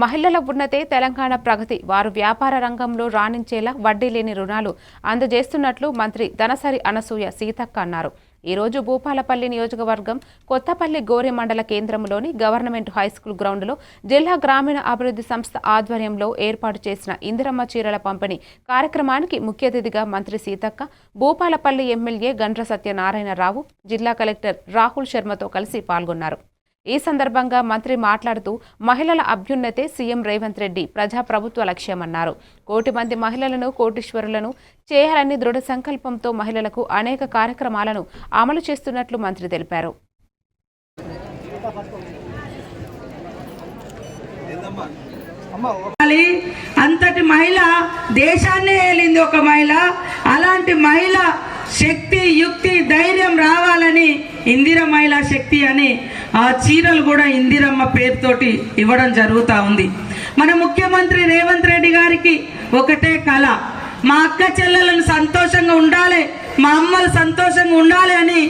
మహిళల ఉన్నతే తెలంగాణ ప్రగతి. వారు వ్యాపార రంగంలో రాణించేలా వడ్డీ లేని రుణాలు అందజేస్తున్నట్లు మంత్రి దనసరి అనసూయ సీతక్క అన్నారు. ఈరోజు భూపాలపల్లి నియోజకవర్గం కొత్తపల్లి గోరె మండల కేంద్రంలోని గవర్నమెంట్ హైస్కూల్ గ్రౌండ్లో జిల్లా గ్రామీణ అభివృద్ధి సంస్థ ఆధ్వర్యంలో ఏర్పాటు చేసిన ఇందిరమ్మ చీరల పంపిణీ కార్యక్రమానికి ముఖ్య అతిథిగా మంత్రి సీతక్క భూపాలపల్లి ఎమ్మెల్యే గండ్ర సత్యనారాయణరావు జిల్లా కలెక్టర్ రాహుల్ శర్మతో కలిసి పాల్గొన్నారు. ఈ సందర్భంగా మంత్రి మాట్లాడుతూ మహిళల అభ్యున్నతే సీఎం రేవంత్ రెడ్డి ప్రజాప్రభుత్వ లక్ష్యమన్నారు. కోటి మంది మహిళలను కోటీశ్వరులను చేయాలని దృఢ సంకల్పంతో మహిళలకు అనేక కార్యక్రమాలను అమలు చేస్తున్నట్లు మంత్రి తెలిపారు. అంతటి మహిళ దేశాన్నే ఏలింది ఒక మహిళ. అలాంటి మహిళ శక్తి యుక్తి ధైర్యం రావాలని ఇందిర మహిళా శక్తి అని ఆ చీరలు కూడా ఇందిరమ్మ పేరుతోటి ఇవ్వడం జరుగుతూ ఉంది. మన ముఖ్యమంత్రి రేవంత్ రెడ్డి గారికి ఒకటే కళ మా అక్క చెల్లెలను సంతోషంగా ఉండాలి మా అమ్మలు సంతోషంగా ఉండాలి అని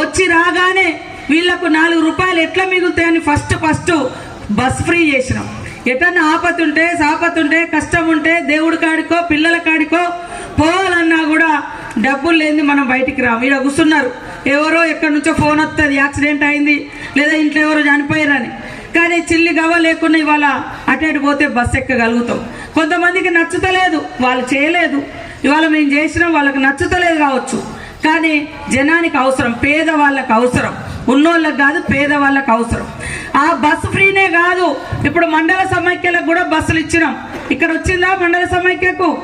వచ్చి రాగానే వీళ్ళకు నాలుగు రూపాయలు ఎట్లా మిగులుతాయని ఫస్ట్ ఫస్ట్ బస్ ఫ్రీ చేసినాం. ఎటన్నా ఆపతుంటే సాపతుంటే కష్టం ఉంటే దేవుడి కాడికో పిల్లల కాడికో పోవాలన్నా కూడా డబ్బులు లేని మనం బయటికి రాము ఇక్కడ కూర్చున్నారు. ఎవరో ఎక్కడి నుంచో ఫోన్ వస్తుంది యాక్సిడెంట్ అయింది లేదా ఇంట్లో ఎవరో చనిపోయారని. కానీ చిల్లి గవ్వ లేకుండా ఇవాళ అటు ఇటు పోతే బస్సు ఎక్కగలుగుతాం. కొంతమందికి నచ్చుతలేదు వాళ్ళు చేయలేదు. ఇవాళ మేము చేసినాం వాళ్ళకి నచ్చుతలేదు కావచ్చు. కానీ జనానికి అవసరం పేదవాళ్ళకు అవసరం. ఉన్నోళ్ళకి కాదు పేదవాళ్ళకు అవసరం. ఆ బస్సు ఫ్రీనే కాదు. ఇప్పుడు మండల సమైక్యలకు కూడా బస్సులు ఇచ్చినాం. ఇక్కడ వచ్చిందా మండల సమైక్యకు?